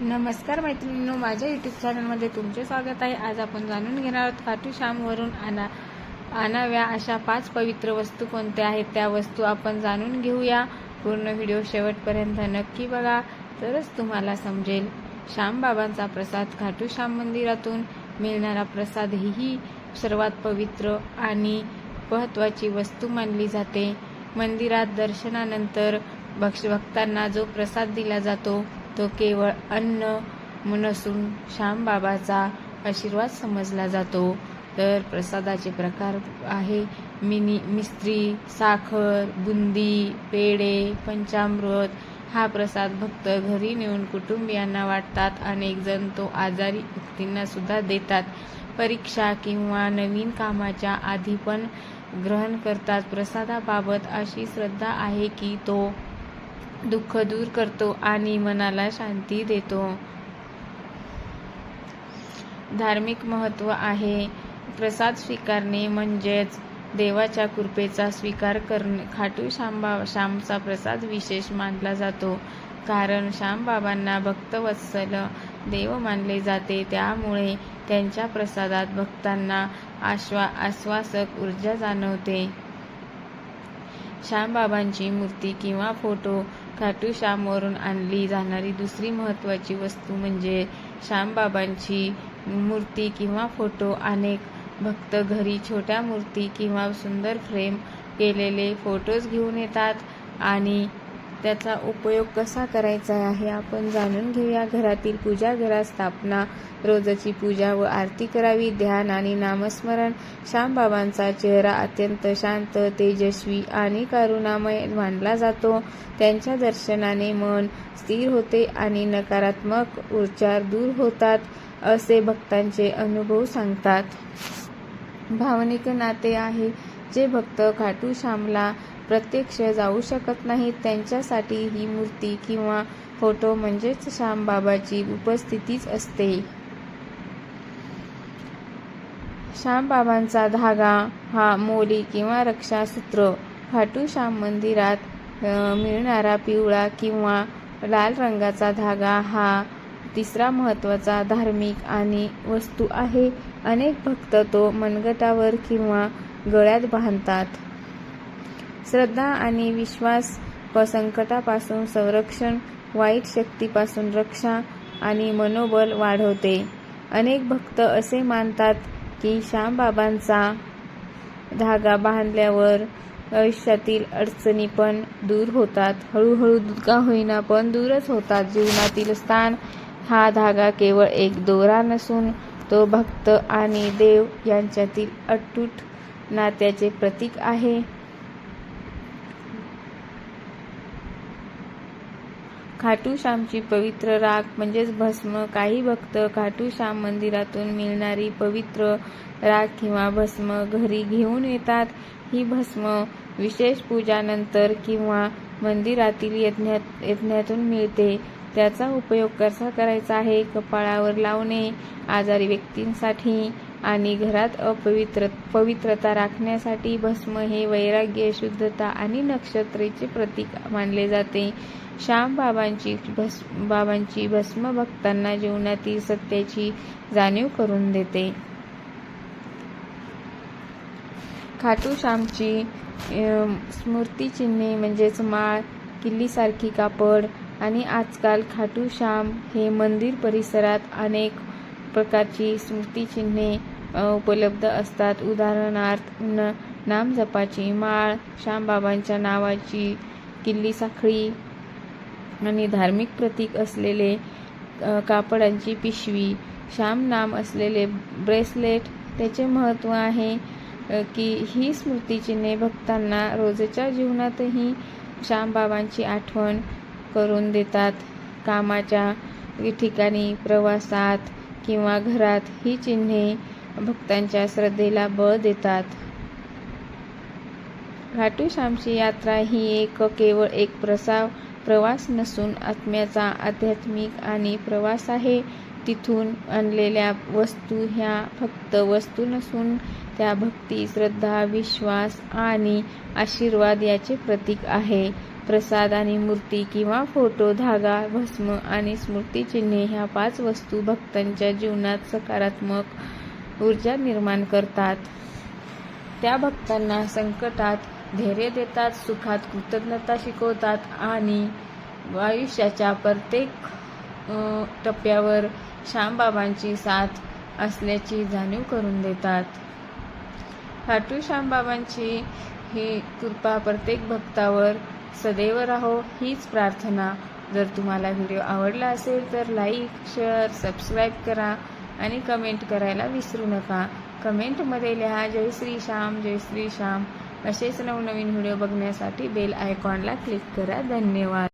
नमस्कार मैत्रिणींनो माझ्या यूट्यूब चॅनलमध्ये तुमचे स्वागत आहे. आज आपण जाणून घेणार आहोत खाटू श्यामवरून आणा आणाव्या अशा पाच पवित्र वस्तू कोणत्या आहेत? त्या वस्तू आपण जाणून घेऊया. पूर्ण व्हिडिओ शेवटपर्यंत नक्की बघा. तरच तुम्हाला समजेल. श्यामबाबांचा प्रसाद खाटू श्याम मंदिरातून मिळणारा प्रसाद ही सर्वात पवित्र आणि महत्त्वाची वस्तू मानली जाते. मंदिरात दर्शनानंतर भक्ष भक्तांना जो प्रसाद दिला जातो तो केवळ अन्न नसून श्यामबाबाचा आशीर्वाद समजला जातो. तर प्रसादाचे प्रकार आहे. मिनी मिस्त्री साखर बुंदी पेढे पंचामृत. हा प्रसाद भक्त घरी नेऊन कुटुंबियांना वाटतात. अनेक जण तो आजारी व्यक्तींना सुद्धा देतात. परीक्षा किंवा नवीन कामाच्या आधी पण ग्रहण करतात. प्रसादाबाबत अशी श्रद्धा आहे की तो दुःख दूर करतो आणि मनाला शांती देतो. धार्मिक महत्त्व आहे. प्रसाद स्वीकारणे म्हणजेच देवाच्या कृपेचा स्वीकार करणे. खाटू श्यामबा श्यामचा प्रसाद विशेष मानला जातो. कारण श्यामबाबांना भक्तवत्सल देव मानले जाते. त्यामुळे त्यांच्या प्रसादात भक्तांना आश्वा आश्वासक ऊर्जा जाणवते. श्यामबाबांची मूर्ती किंवा फोटो खाटू श्यामवरून आणली जाणारी दुसरी महत्त्वाची वस्तू म्हणजे श्यामबाबांची मूर्ती किंवा फोटो. अनेक भक्त घरी छोट्या मूर्ती किंवा सुंदर फ्रेम केलेले फोटोज घेऊन येतात आणि त्याचा उपयोग कसा करायचा आहे आपण जाणून घेऊया. घरातील पूजा घरात स्थापना रोजची पूजा व आरती करावी. ध्यान आणि नामस्मरण. श्यामबाबांचा चेहरा अत्यंत शांत तेजस्वी आणि करुणामय मानला जातो. त्यांच्या दर्शनाने मन स्थिर होते आणि नकारात्मक ऊर्जा दूर होतात असे भक्तांचे अनुभव सांगतात. भावनिक नाते आहे जे भक्त खाटू श्यामला प्रत्यक्ष जाऊ शकत नाहीत. त्यांच्यासाठी ही मूर्ती किंवा फोटो म्हणजेच श्यामबाबाची उपस्थितीच असते. श्यामबाबांचा धागा हा मोली किंवा रक्षासूत्र. खाटू श्याम मंदिरात मिळणारा पिवळा किंवा लाल रंगाचा धागा हा तिसरा महत्त्वाचा धार्मिक आणि वस्तू आहे. अनेक भक्त तो मनगटावर किंवा गळ्यात बांधतात. श्रद्धा आणि विश्वास व संकटापासून संरक्षण वाईट शक्तीपासून रक्षा आणि मनोबल वाढवते. अनेक भक्त असे मानतात की श्यामबाबांचा धागा बांधल्यावर आयुष्यातील अडचणी पण दूर होतात. हळूहळू दुर्गा होईना पण दूरच होतात. जीवनातील स्थान हा धागा केवळ एक दोरा नसून तो भक्त आणि देव यांच्यातील अटूट नात्याचे प्रतीक आहे. खाटू श्यामची पवित्र राख म्हणजेच भस्म काही भक्त खाटू श्याम मंदिरातून मिळणारी पवित्र राख किंवा भस्म घरी घेऊन येतात. ही भस्म विशेष पूजानंतर किंवा मंदिरातील यज्ञात यज्ञातून मिळते. त्याचा उपयोग कसा करायचा आहे? कपाळावर लावणे आजारी व्यक्तींसाठी आणि घरात अपवित्र पवित्रता राखण्यासाठी भस्म हे वैराग्य शुद्धता आणि नक्षत्रेचे प्रतीक मानले जाते. श्याम बाबांची भस बाबांची भस्म भक्तांना जीवनातील सत्याची जाणीव करून देते. खाटू श्यामची स्मृतिचिन्हे म्हणजेच माळ किल्लीसारखी कापड आणि आजकाल खाटू श्याम हे मंदिर परिसरात अनेक प्रकारची स्मृतिचिन्हे उपलब्ध असतात. उदाहरणार्थ न नामजपाची माळ श्यामबाबांच्या नावाची किल्ली साखळी आणि धार्मिक प्रतीक असलेले कापडांची पिशवी श्याम नाम असलेले ब्रेसलेट. त्याचे महत्त्व आहे की ही स्मृतिचिन्हे भक्तांना रोजच्या जीवनातही श्यामबाबांची आठवण करून देतात. कामाच्या ठिकाणी प्रवासात किंवा घरात ही चिन्हे भक्तांच्या श्रद्धेला बळ देतात. घाटू श्यामची यात्रा ही एक केवळ एक प्रसाव प्रवास नसून आत्म्याचा आध्यात्मिक आणि प्रवास आहे. तिथून आणलेल्या वस्तू ह्या फक्त वस्तू नसून त्या भक्ती श्रद्धा विश्वास आणि आशीर्वाद याचे प्रतीक आहे. प्रसाद आणि मूर्ती किंवा फोटो धागा भस्म आणि स्मृतिचिन्हे ह्या पाच वस्तू भक्तांच्या जीवनात सकारात्मक ऊर्जा निर्माण करतात. त्या भक्तांना संकटात धैर्य देतात सुखात कृतज्ञता शिकवतात आणि आयुष्याच्या प्रत्येक टप्प्यावर श्यामबाबांची साथ असल्याची जाणीव करून देतात. खाटू श्यामबाबांची ही कृपा प्रत्येक भक्तावर सदैव राहो हीच प्रार्थना. जर तुम्हाला व्हिडिओ आवडला असेल तर लाईक शेअर सबस्क्राईब करा. आणि कमेंट करायला विसरू नका. कमेंटमध्ये लिहा जय श्री श्याम जय श्री श्याम. असेच नवनवीन व्हिडिओ बघण्यासाठी बेल आयकॉनला क्लिक करा. धन्यवाद.